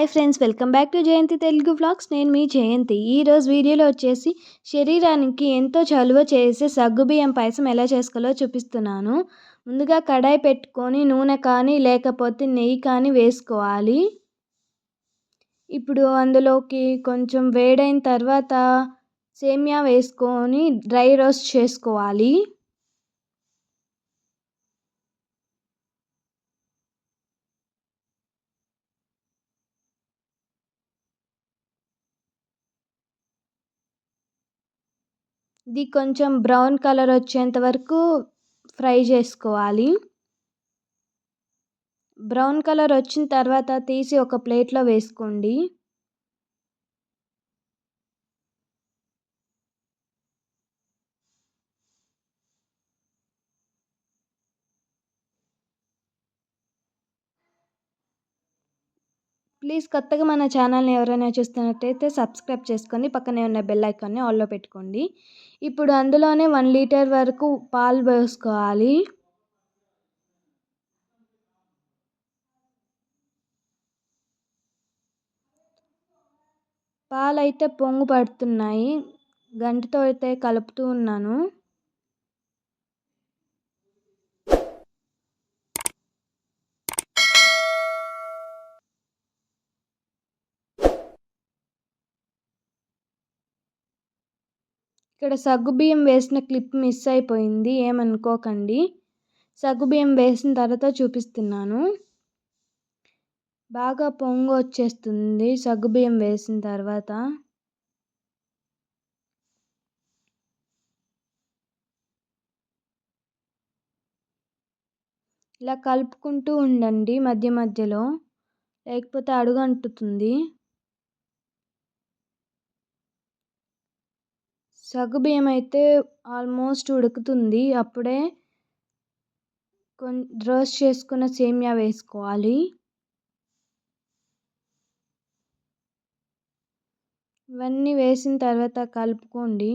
Hi friends welcome back to Jayanthi Telugu vlogs నేను మీ జయంతి ఈరోజు వీడియోలో వచ్చేసి శరీరానికి ఎంతో చలువ చేసే సగ్గుబియ్యం పాయసం ఎలా చేసుకోవాలో చూపిస్తున్నాను. ముందుగా కడాయి పెట్టుకొని నూనె కానీ లేకపోతే నెయ్యి కానీ వేసుకోవాలి. ఇప్పుడు అందులోకి కొంచెం వేడైన తర్వాత సేమియా వేసుకొని డ్రై రోస్ట్ చేసుకోవాలి. ఇది కొంచెం బ్రౌన్ కలర్ వచ్చేంత వరకు ఫ్రై చేసుకోవాలి. బ్రౌన్ కలర్ వచ్చిన తర్వాత తీసి ఒక ప్లేట్లో వేసుకోండి. ప్లీజ్ కొత్తగా మన ఛానల్ని ఎవరైనా చూస్తున్నట్టయితే సబ్స్క్రైబ్ చేసుకొని పక్కనే ఉన్న బెల్ ఐకాన్ని ఆల్లో పెట్టుకోండి. ఇప్పుడు అందులోనే వన్ లీటర్ వరకు పాలు పోసుకోవాలి. పాలు అయితే పొంగు పడుతున్నాయి. గంటతో అయితే కలుపుతూ ఉన్నాను. ఇక్కడ సగ్గుబియ్యం వేసిన క్లిప్ మిస్ అయిపోయింది ఏమనుకోకండి. సగ్గుబియ్యం వేసిన తర్వాత చూపిస్తున్నాను. బాగా పొంగు వచ్చేస్తుంది సగ్గుబియ్యం వేసిన తర్వాత. ఇలా కలుపుకుంటూ ఉండండి మధ్య మధ్యలో లేకపోతే అడుగు సగ్గుబియ్యం అయితే ఆల్మోస్ట్ ఉడుకుతుంది. అప్పుడే కొం రోస్ట్ చేసుకున్న సేమియా వేసుకోవాలి. ఇవన్నీ వేసిన తర్వాత కలుపుకోండి.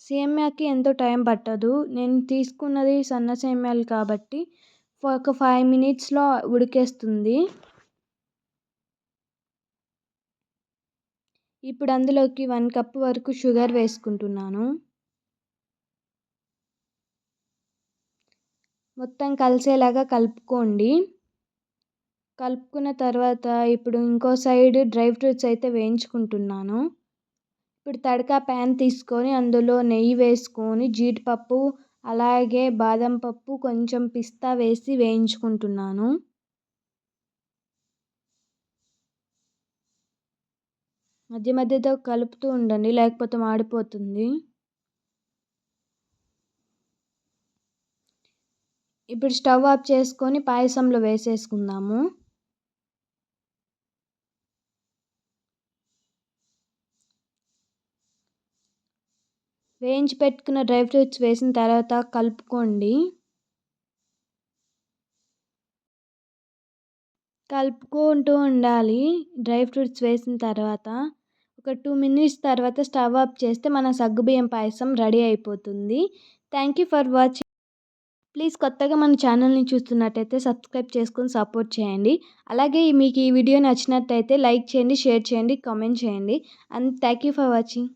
సేమ్యాకి ఎంతో టైం పట్టదు. నేను తీసుకున్నది సన్న సేమ్యాలు కాబట్టి ఒక ఫైవ్ మినిట్స్లో ఉడికేస్తుంది. ఇప్పుడు అందులోకి వన్ కప్ వరకు షుగర్ వేసుకుంటున్నాను. మొత్తం కలిసేలాగా కలుపుకోండి. కలుపుకున్న తర్వాత ఇప్పుడు ఇంకో సైడ్ డ్రై ఫ్రూట్స్ అయితే వేయించుకుంటున్నాను. ఇప్పుడు తడకా ప్యాన్ తీసుకొని అందులో నెయ్యి వేసుకొని జీడిపప్పు అలాగే బాదం పప్పు కొంచెం పిస్తా వేసి వేయించుకుంటున్నాను. మధ్య మధ్యతో కలుపుతూ ఉండండి లేకపోతే మాడిపోతుంది. ఇప్పుడు స్టవ్ ఆఫ్ చేసుకొని పాయసంలో వేసేసుకుందాము. వేయించి పెట్టుకున్న డ్రై ఫ్రూట్స్ వేసిన తర్వాత కలుపుకోండి. కలుపుకుంటూ ఉండాలి. డ్రై ఫ్రూట్స్ వేసిన తర్వాత ఒక టూ మినిట్స్ తర్వాత స్టవ్ ఆఫ్ చేస్తే మన సగ్గుబియ్యం పాయసం రెడీ అయిపోతుంది. Thank you for watching please కొత్తగా మన ఛానల్ని చూస్తున్నట్టయితే సబ్స్క్రైబ్ చేసుకొని సపోర్ట్ చేయండి. అలాగే మీకు ఈ వీడియో నచ్చినట్టయితే లైక్ చేయండి షేర్ చేయండి కామెంట్ చేయండి. And thank you for watching